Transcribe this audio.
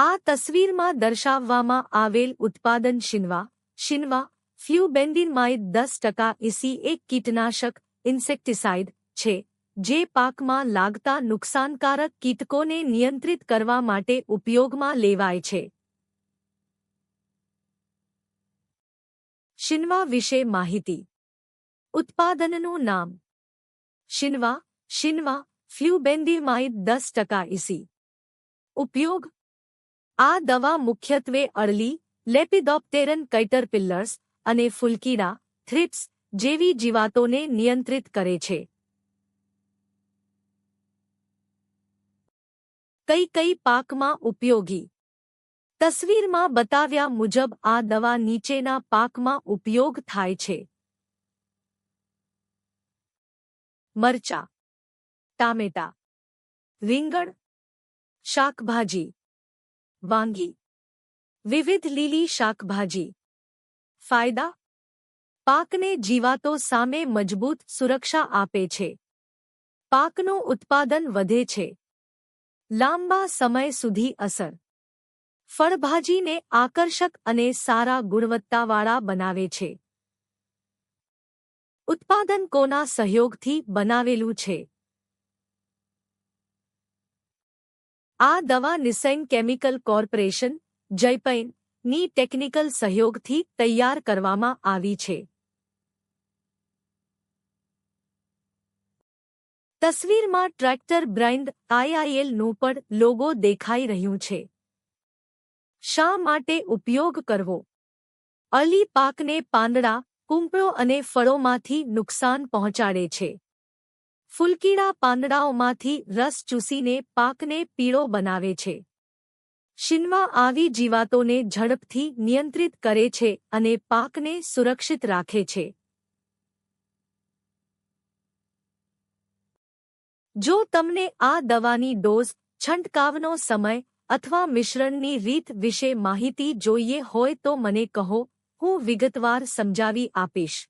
આ તસવીરમાં દર્શાવવામાં આવેલ ઉત્પાદન શિનવા શિનવા ફ્લ્યુબેન્ડિનમાઇડ દસ ટકા ઇસી એક કીટનાશક, ઇન્સેક્ટિસાઇડ છે, જે પાકમાં લાગતા નુકસાનકારક કીટકોને નિયંત્રિત કરવા માટે ઉપયોગમાં લેવાય છે. શિનવા વિશે માહિતી. ઉત્પાદનનું નામ. શિનવા શિનવા ફ્લ્યુબેન્ડિમાઇડ દસ ટકા ઇસી. ઉપયોગ આ દવા મુખ્યત્વે અળલી લેપિડોપ્ટેરન કૈટરપિલ્લર્સ અને ફૂલકીડા થ્રિપ્સ જેવી જીવાતોને નિયંત્રિત કરે છે. કઈ કઈ પાકમાં ઉપયોગી? તસવીરમાં બતાવ્યા મુજબ આ દવા નીચેના પાકમાં ઉપયોગ થાય છે. મરચા, ટામેટા, રીંગણ, શાકભાજી વાંગી વિવિધ લીલી શાકભાજી. ફાયદા. પાકને જીવાતો સામે મજબૂત સુરક્ષા આપે છે. પાકનું ઉત્પાદન વધે છે. લાંબા સમય સુધી અસર. ફળભાજીને આકર્ષક અને સારા ગુણવત્તાવાળા બનાવે છે. ઉત્પાદન કોના સહયોગથી બનાવેલું છે? આ દવા નિસૈન કેમિકલ કોર્પોરેશન, જયપૈન, ની ટેકનિકલ સહયોગથી તૈયાર કરવામાં આવી છે. તસવીરમાં ટ્રેક્ટર બ્રાઇન્ડ આઈઆઈએલનું પણ લોગો દેખાઈ રહ્યું છે. શા માટે ઉપયોગ કરવો? અલી પાકને પાંદડા, કૂંપળો અને ફળોમાંથી નુકસાન પહોંચાડે છે. ફૂલકીડા પાંદડાઓમાંથી રસ ચૂસીને પાકને પીળો બનાવે છે. શીનવા આવી જીવાતોને ઝડપથી નિયંત્રિત કરે છે અને પાકને સુરક્ષિત રાખે છે. જો તમને આ દવાની ડોઝ છંટકાવનો સમય અથવા મિશ્રણની રીત વિશે માહિતી જોઈએ હોય તો મને કહો, હું વિગતવાર સમજાવી આપીશ.